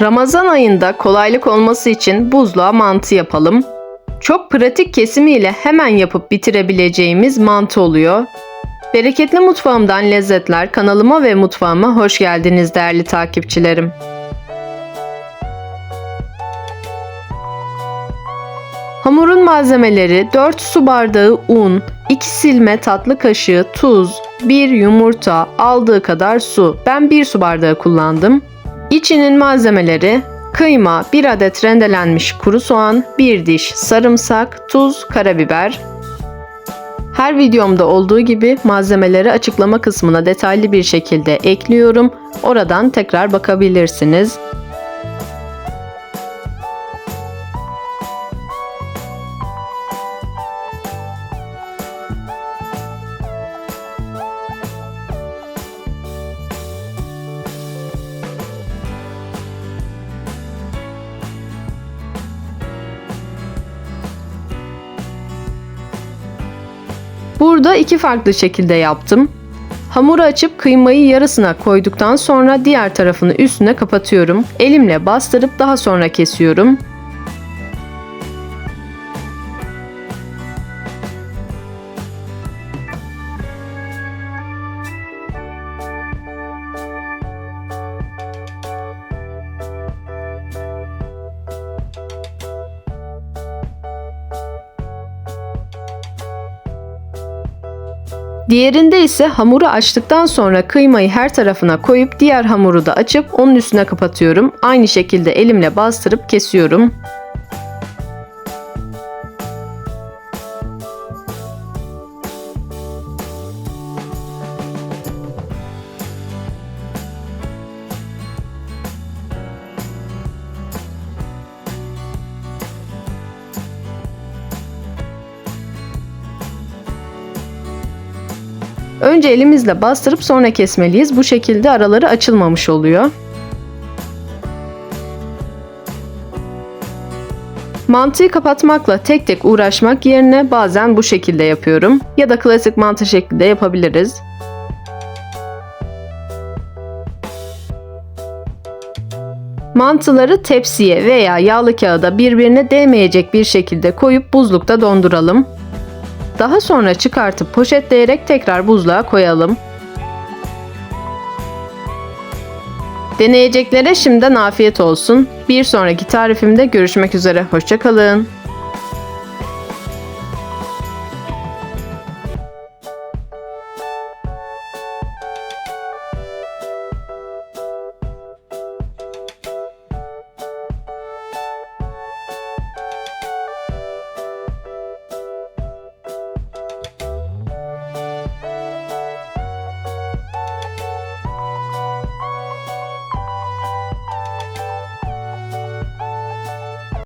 Ramazan ayında kolaylık olması için buzluğa mantı yapalım. Çok pratik kesimiyle hemen yapıp bitirebileceğimiz mantı oluyor. Bereketli Mutfağımdan Lezzetler kanalıma ve mutfağıma hoş geldiniz değerli takipçilerim. Hamurun malzemeleri 4 su bardağı un, 2 silme tatlı kaşığı tuz, 1 yumurta, aldığı kadar su. Ben 1 su bardağı kullandım. İçinin malzemeleri kıyma, 1 adet rendelenmiş kuru soğan, 1 diş sarımsak, tuz, karabiber. Her videomda olduğu gibi malzemeleri açıklama kısmına detaylı bir şekilde ekliyorum. Oradan tekrar bakabilirsiniz. Burada iki farklı şekilde yaptım. Hamuru açıp kıymayı yarısına koyduktan sonra diğer tarafını üstüne kapatıyorum. Elimle bastırıp daha sonra kesiyorum. Diğerinde ise hamuru açtıktan sonra kıymayı her tarafına koyup diğer hamuru da açıp onun üstüne kapatıyorum. Aynı şekilde elimle bastırıp kesiyorum. Önce elimizle bastırıp sonra kesmeliyiz. Bu şekilde araları açılmamış oluyor. Mantıyı kapatmakla tek tek uğraşmak yerine bazen bu şekilde yapıyorum. Ya da klasik mantı şeklinde yapabiliriz. Mantıları tepsiye veya yağlı kağıda birbirine değmeyecek bir şekilde koyup buzlukta donduralım. Daha sonra çıkartıp poşetleyerek tekrar buzluğa koyalım. Deneyeceklere şimdiden afiyet olsun. Bir sonraki tarifimde görüşmek üzere. Hoşçakalın.